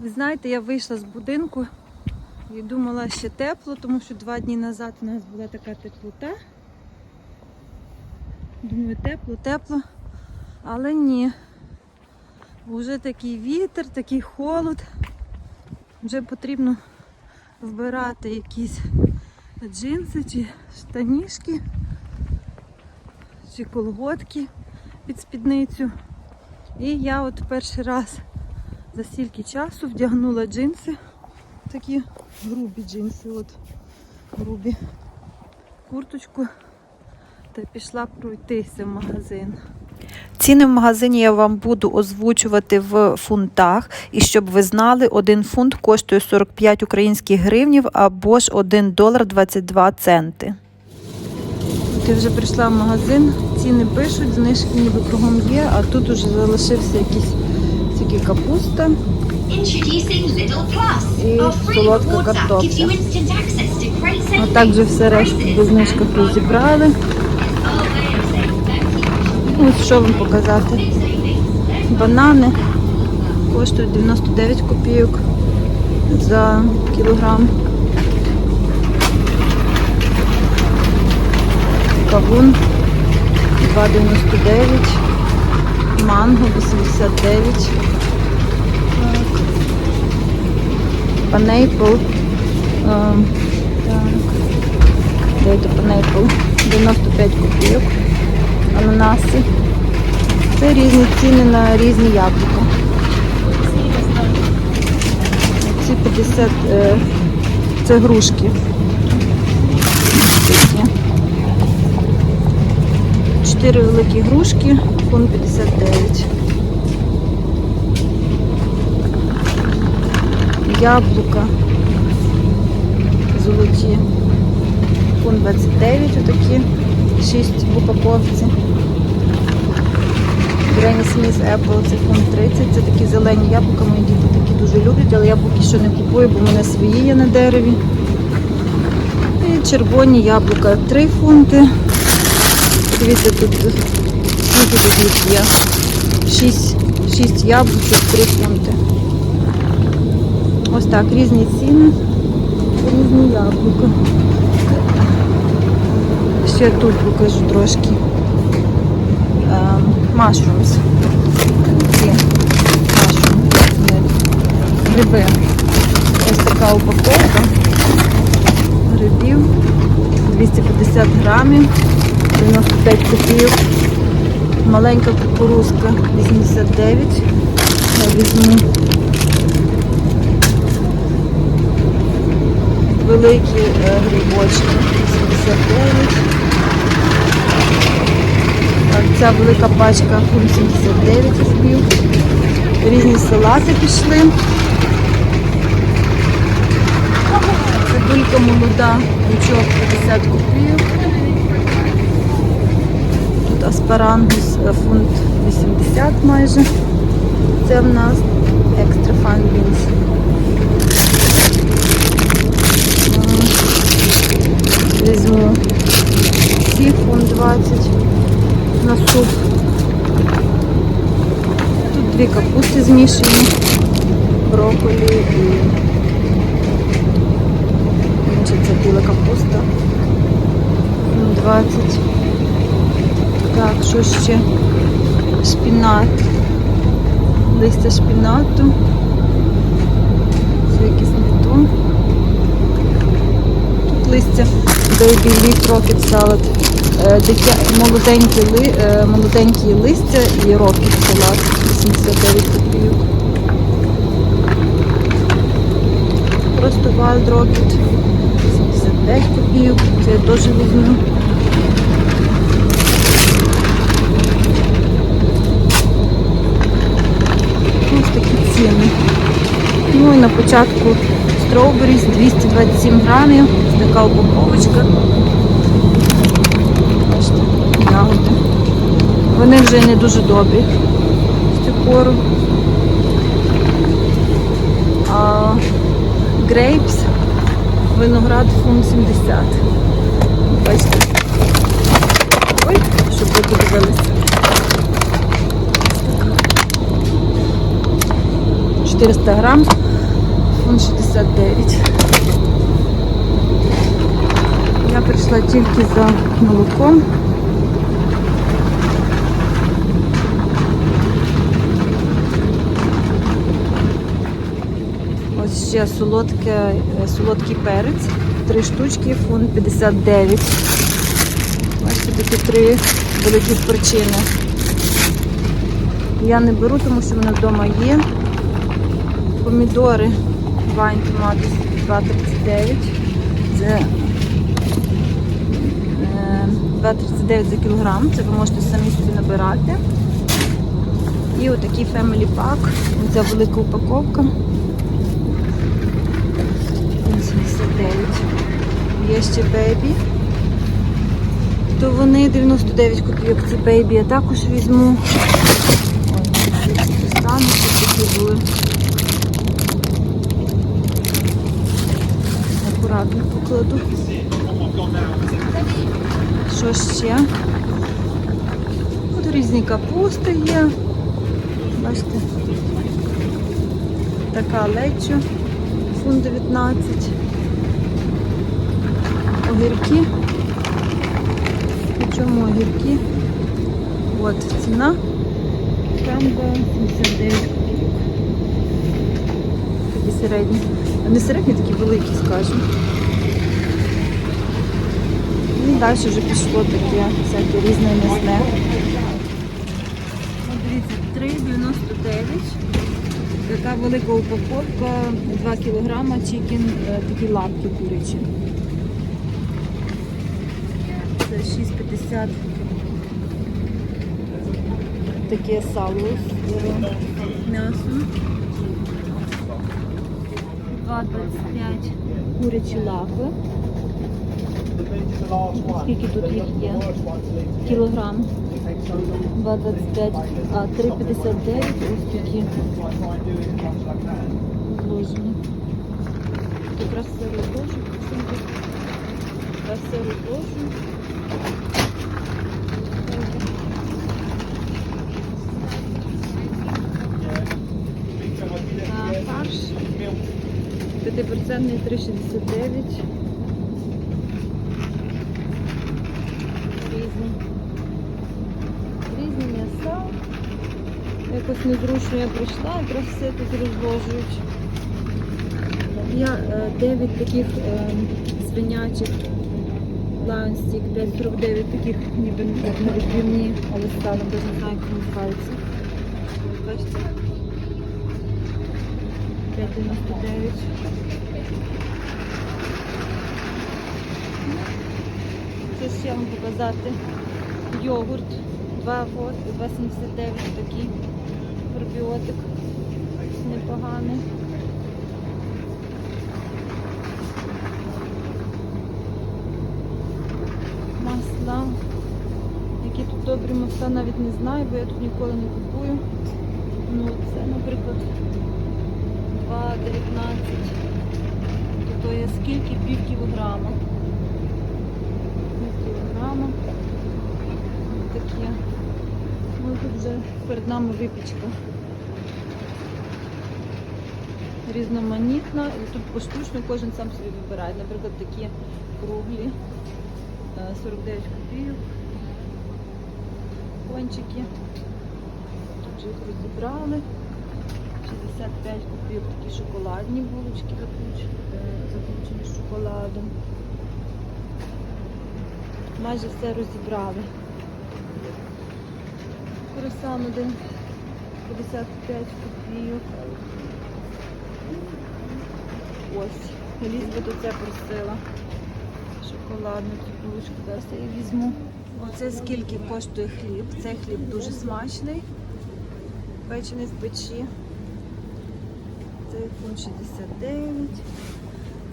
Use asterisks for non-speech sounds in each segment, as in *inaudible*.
Ви знаєте, я вийшла з будинку і думала ще тепло, тому що два дні назад у нас була така теплота. Думаю, тепло, тепло. Але ні. Уже такий вітер, такий холод. Вже потрібно вбирати якісь джинси чи штанішки, чи колготки під спідницю. І я от перший раз за стільки часу вдягнула джинси, такі грубі джинси, от грубі курточку та пішла пройтися в магазин. Ціни в магазині я вам буду озвучувати в фунтах. І щоб ви знали, один фунт коштує 45 українських гривнів або ж 1 долар 22 центи. Ти вже прийшла в магазин, ціни пишуть, знижки ніби кругом є, а тут уже залишився якийсь тільки капуста. І солодка картопля. А savings, все решту по знижках розібрали. Ось що вам показати. Банани коштують 99 копійок за кілограм. Кавун 2,99. Манго 89. Так. Панейпл. Ем, Так. Дайте панейпл 95 копійок. Ананаси. Це різні ціни на різні яблука. Ці 50 е, це грушки. 4 великі грушки, фон 59. Яблука золоті. Фон 29, отакі 6 в упаковці. Грені Сміс Apple, це фон 30. Це такі зелені яблука, мої діти такі дуже люблять, але я поки що не купую, бо в мене свої є на дереві. І червоні яблука 3 фунти. Дивіться, тут скільки тут їх є. 6, 6 яблучок, 3 фунти. Ось так, різні ціни. Різні яблука. Ще тут покажу трошки mushroom. Гриби. Ось така упаковка грибів. 250 грамів, 95 копійок. Маленька кукурузка 89. Я візьму. Великі е, грибочки 89. Так, ця велика пачка фунт 79 збів. Різні салати пішли. Цибулька молода, лучок 50 копійок. Тут аспарангус е, фунт 80 майже. Це в нас екстра файн бінс. Візьму ці фунт 20 на суп. Тут дві капусти змішані, брокколі і інша це біла капуста. М, 20. Так, що ще? Шпінат. Листя шпінату. Це якийсь не то. Тут листя Baby Leaf Rocket Salad. Е, Дитя, молоденькі, ли, е, молоденькі листя і рокет салат 89 копійок. Просто Wild Rocket 75 копійок. Це я теж візьму. Ось такі ціни. Ну і на початку строуберіс 227 грамів. Така упаковочка. Бачите, ягоди. Вони вже не дуже добрі в цю пору. Грейпс, виноград фунт 70. Бачите. Ой, щоб ви подивилися. 400 грам. фунт 69. Я прийшла тільки за молоком. Ось ще солодке, солодкий перець. Три штучки, фунт 59. Бачите, такі три великі перчини. Я не беру, тому що в мене вдома є. Помідори вайн томати 2,39. Це е, 2,39 за кілограм. Це ви можете самі собі набирати. І отакий Family Pack. Ця велика упаковка. 79. Є ще бейбі. То вони 99 копійок. Ці бейбі я також візьму. Щоб такі були. Акуратно покладу. Що ще? Тут різні капусти є. Бачите. Така лечо. Фунт 19. Огірки. Чому огірки? От ціна. Камба 79 копійок. Такі середні. Не середні, такі великі, скажімо. І далі вже пішло таке всяке різне м'ясне. Дивіться, 3,99. Така велика упаковка, 2 кілограма чікен, е, такі лапки курячі. Це 6,50. Таке сало з е, м'ясом. 2,25 курячі лапи. Скільки тут їх є? Кілограм. 2,25, а 3,59 ось такі зложені. Якраз сиру теж. Якраз сиру теж. А фарш 5% 3,69. Різні. Різні м'яса. Якось незручно я прийшла, якраз все тут розложують. Я е, 9 таких е, свинячих Stick 5,49 таких ніби не відбивні, але стали, не знаю, як. Ось Бачите? 5,99. Що ще вам показати? Йогурт 2 год, 2,79 такий пробіотик непоганий. Масла. Які тут добрі масла, навіть не знаю, бо я тут ніколи не купую. Ну, це, наприклад, 2,19. То є скільки? Пів кілограма. Пів кілограма. Такі. Ну, тут вже перед нами випічка. Різноманітна. І тут поштучно кожен сам собі вибирає. Наприклад, такі круглі. е, 49 копійок. Кончики. Тут вже їх розібрали. 65 копійок такі шоколадні булочки е, закручені з шоколадом. Майже все розібрали. Круасан один 55 копійок. Ось, Елізабет оце просила. Шоколадну цю булочку, зараз я візьму. Оце скільки коштує хліб. Цей хліб дуже смачний. Печений з печі. Фунт 69.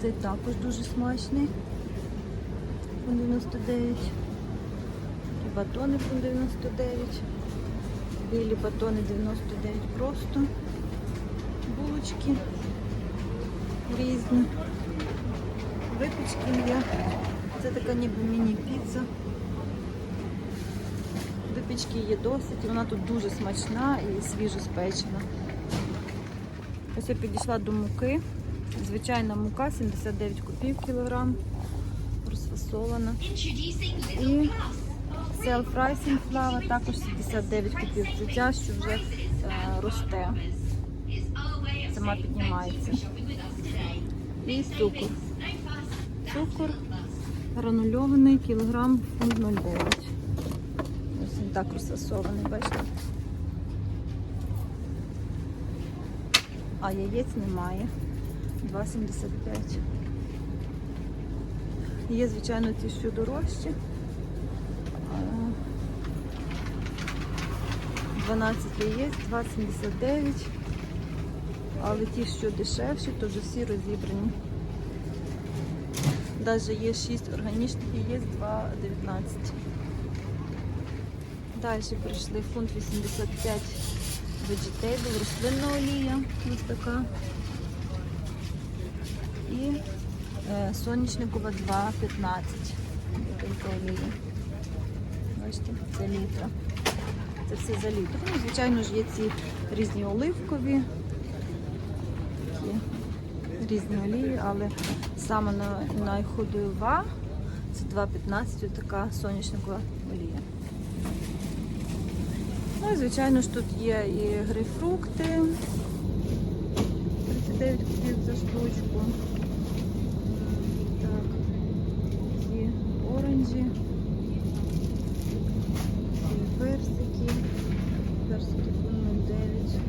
Цей також дуже смачний. Фунт 99. Такі батони фунт 99. Білі батони 99 просто. Булочки різні. Випічки є. Це така ніби міні-піца. Випічки є досить, вона тут дуже смачна і свіжо спечена. Ось я підійшла до муки. Звичайна мука 79 копійок кілограм. Розфасована. І селф-райсінг флава також 79 копійок. Це ця, що вже е, росте. Сама піднімається. І цукор. Цукор гранульований кілограм фунт 0,9. Ось він так розфасований, бачите? А яєць немає. 2,75. Є, звичайно, ті, що дорожчі. 12 яєць, 2,79. Але ті, що дешевші, вже всі розібрані. Даже є 6 органічних яєць, 2,19. Далі прийшли фунт 85 vegetable, рослинна олія, ось така. І е, соняшникова 2,15 бутилка олії. Бачите, це літра. Це все за літр. Ну, звичайно ж є ці різні оливкові, такі різні олії, але саме на, найходова це 2,15 ось така соняшникова олія. Ну звичайно ж тут є і грейпфрукти. 39 копійок за штучку. Так. І оранжі. І персики. Персики по 0,9.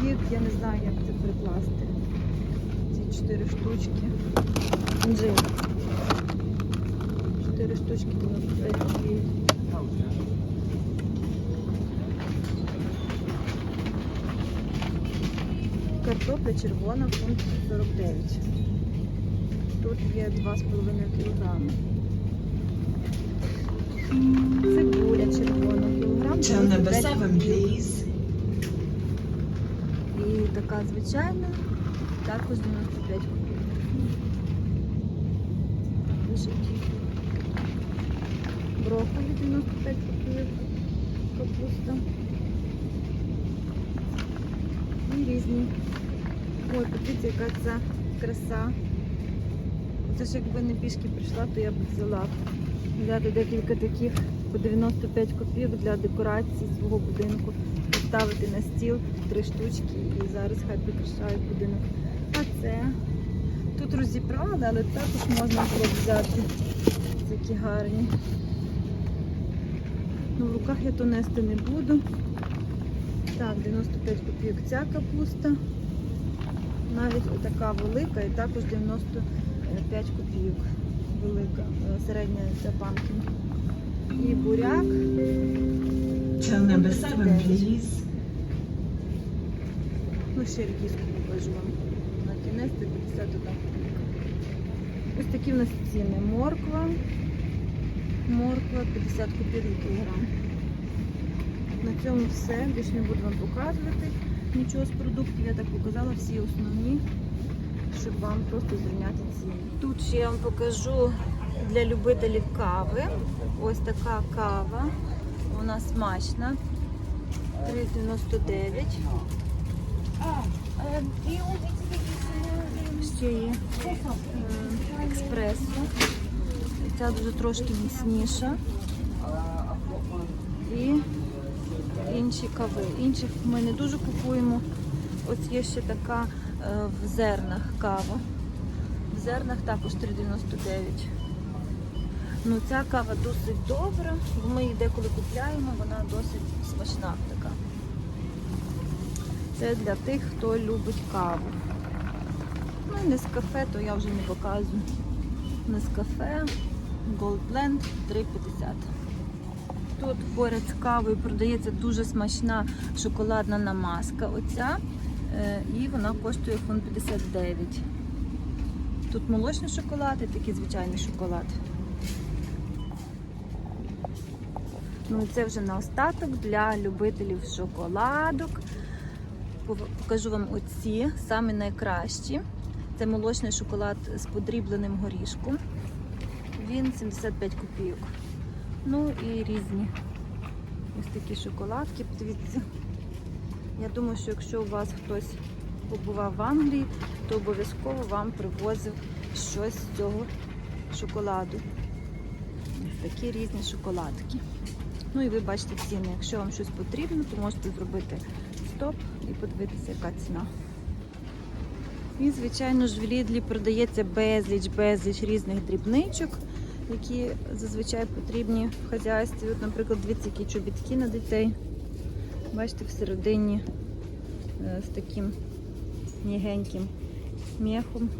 Фіг, я не знаю, як це прикласти. Ці чотири штучки. Інжир. Чотири штучки 95 копійок. Картопля червона, фунт 49. Тут є 2,5 кг. Цибуля червона, кілограм. Turn number 95 seven, копійок. please. І така звичайна, також 95 копійок. Брокколі 95 копійок. Капуста. І різні. Ой, подивіться, яка ця краса. Це ж якби не пішки прийшла, то я б взяла. Взяти декілька таких по 95 копійок для декорації свого будинку. Поставити на стіл три штучки і зараз хай прикрашають будинок. А це тут розібрали, але також можна було взяти такі гарні. Ну, в руках я то нести не буду. Так, 95 копійок ця капуста. Навіть отака велика і також 95 копійок. Велика, е, середня ця пампкін. І буряк. Ну, ще редиску покажу вам. На кінець 51 копійка. Ось такі в нас ціни. Морква. Морква 50 копійок кілограм. На цьому все. Більше не буду вам показувати нічого з продуктів. Я так показала всі основні, щоб вам просто зрівняти ціни. Тут ще я вам покажу для любителів кави. Ось така кава. Вона смачна. 3,99. Ще є експресо. Ця дуже трошки міцніша. І інші кави. Інших ми не дуже купуємо. Ось є ще така е, в зернах кава. В зернах також 3,99. Ну, ця кава досить добра. Ми її деколи купляємо, вона досить смачна така. Це для тих, хто любить каву. Ну і Нескафе, то я вже не показую. Нескафе, Gold Blend 3,50. Тут поряд з кавою продається дуже смачна шоколадна намазка. Оця. е, І вона коштує фунт 59. Тут молочний шоколад і такий звичайний шоколад. Ну це вже на остаток для любителів шоколадок. Покажу вам оці, самі найкращі. Це молочний шоколад з подрібленим горішком. Він 75 копійок. Ну і різні ось такі шоколадки. Я думаю, що якщо у вас хтось побував в Англії, то обов'язково вам привозив щось з цього шоколаду. Ось такі різні шоколадки. Ну і ви бачите ціни. Якщо вам щось потрібно, то можете зробити стоп і подивитися, яка ціна. І, звичайно ж, в Лідлі продається безліч, безліч різних дрібничок, які зазвичай потрібні в хазяйстві. От, наприклад, дивіться, які чобітки на дітей. Бачите, всередині е, з таким м'ягеньким м'яхом.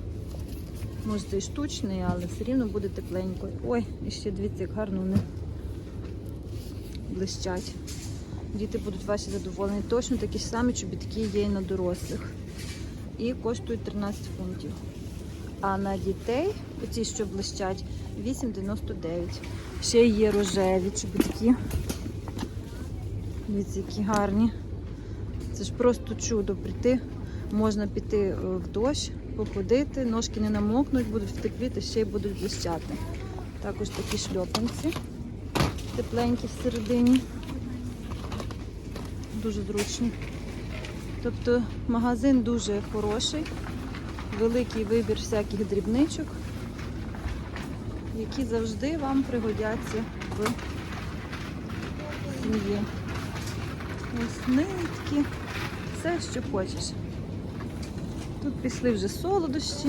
Може, це і штучний, але все рівно буде тепленько. Ой, і ще дивіться, як гарно вони блищать. Діти будуть ваші задоволені. Точно такі ж самі чобітки є і на дорослих. І коштують 13 фунтів. А на дітей, оці, що блищать, 8,99. Ще є рожеві чобітки. Дивіться, які гарні. Це ж просто чудо прийти. Можна піти е, в дощ, походити, ножки не намокнуть, будуть в та ще й будуть блищати. Також такі шльопанці тепленькі всередині. Дуже зручні. Тобто магазин дуже хороший, великий вибір всяких дрібничок, які завжди вам пригодяться в сім'ї. Ось нитки, все, що хочеш. Тут пішли вже солодощі,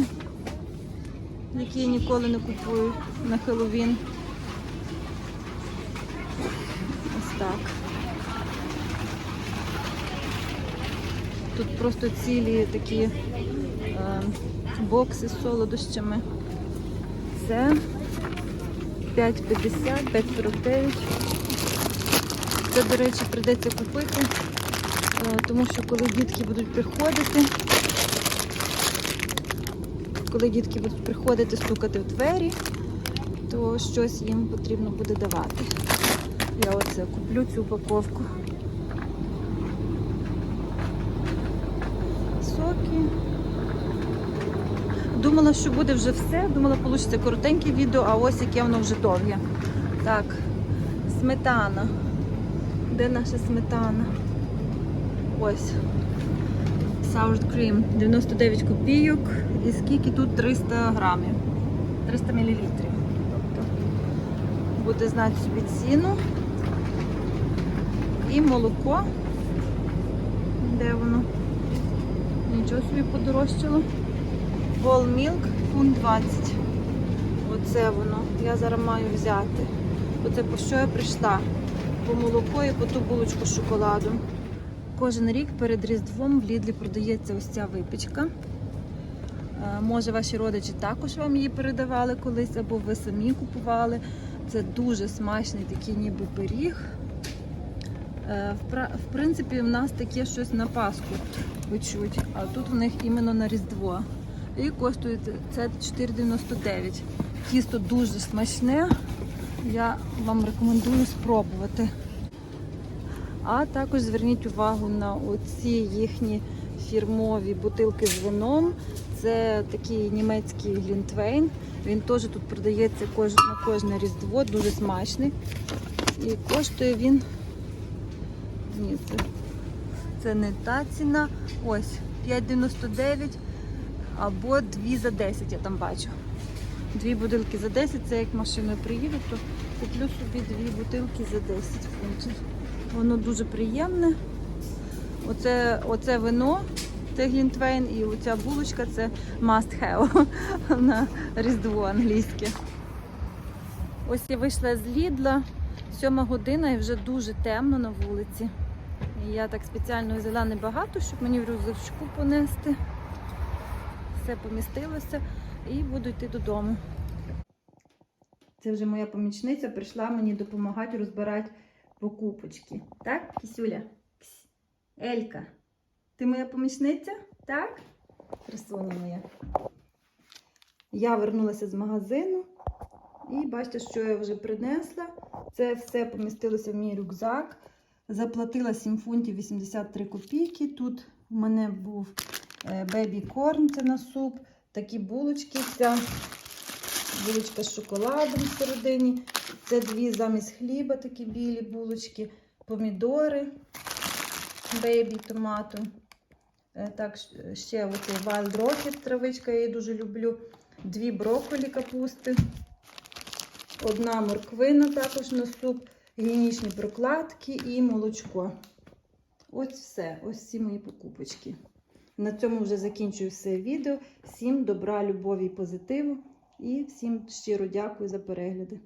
які я ніколи не купую на Хеллоуін. Ось так. Тут просто цілі такі е, бокси з солодощами. Це 5,50, 5,49. Це, до речі, прийдеться купити, е, тому що коли дітки будуть приходити, коли дітки будуть приходити стукати в двері, то щось їм потрібно буде давати. Я оце куплю цю упаковку. Думала, що буде вже все. Думала, вийде коротеньке відео, а ось яке воно вже довге. Так, сметана. Де наша сметана? Ось. Sour cream 99 копійок. І скільки тут 300 грамів? 300 мл. Тобто буде знати собі ціну. І молоко. Де воно? Нічого собі подорожчало. Whole milk фунт 20. Оце воно. Я зараз маю взяти. Оце по що я прийшла. По молоко і по ту булочку з шоколадом. Кожен рік перед Різдвом в Лідлі продається ось ця випічка. Е, Може, ваші родичі також вам її передавали колись, або ви самі купували. Це дуже смачний такий ніби пиріг. Е, В принципі, в нас таке щось на Пасху печуть, а тут в них іменно на Різдво. І коштує це 4,99. Тісто дуже смачне. Я вам рекомендую спробувати. А також зверніть увагу на оці їхні фірмові бутилки з вином. Це такий німецький глінтвейн. Він теж тут продається на кожне різдво, дуже смачний. І коштує він. Ні, це, це не та ціна. Ось 5,99 або 2 за 10, я там бачу. Дві бутилки за 10, це як машиною приїду, то куплю собі дві бутилки за 10 фунтів. Воно дуже приємне. Оце, оце вино, це глінтвейн, і оця булочка це must have *laughs* на Різдво англійське. Ось я вийшла з Лідла, сьома година і вже дуже темно на вулиці. Я так спеціально взяла небагато, щоб мені в рюкзачку понести. Все помістилося і буду йти додому. Це вже моя помічниця прийшла мені допомагати розбирати покупочки. Так, Кісюля? Елька, ти моя помічниця? Так? Красуня моя. Я вернулася з магазину і бачите, що я вже принесла. Це все помістилося в мій рюкзак. Заплатила 7 фунтів 83 копійки. Тут в мене був бебі корн, це на суп, такі булочки. Ця булочка з шоколадом всередині. Це дві замість хліба, такі білі булочки, помідори. бейбі томату. Е, Так, ще оцей Wild Rocket травичка, я її дуже люблю. Дві брокколі капусти. Одна морквина також на суп, гігієнічні прокладки і молочко. Ось все, ось всі мої покупочки. На цьому вже закінчую все відео. Всім добра, любові і позитиву. І всім щиро дякую за перегляди.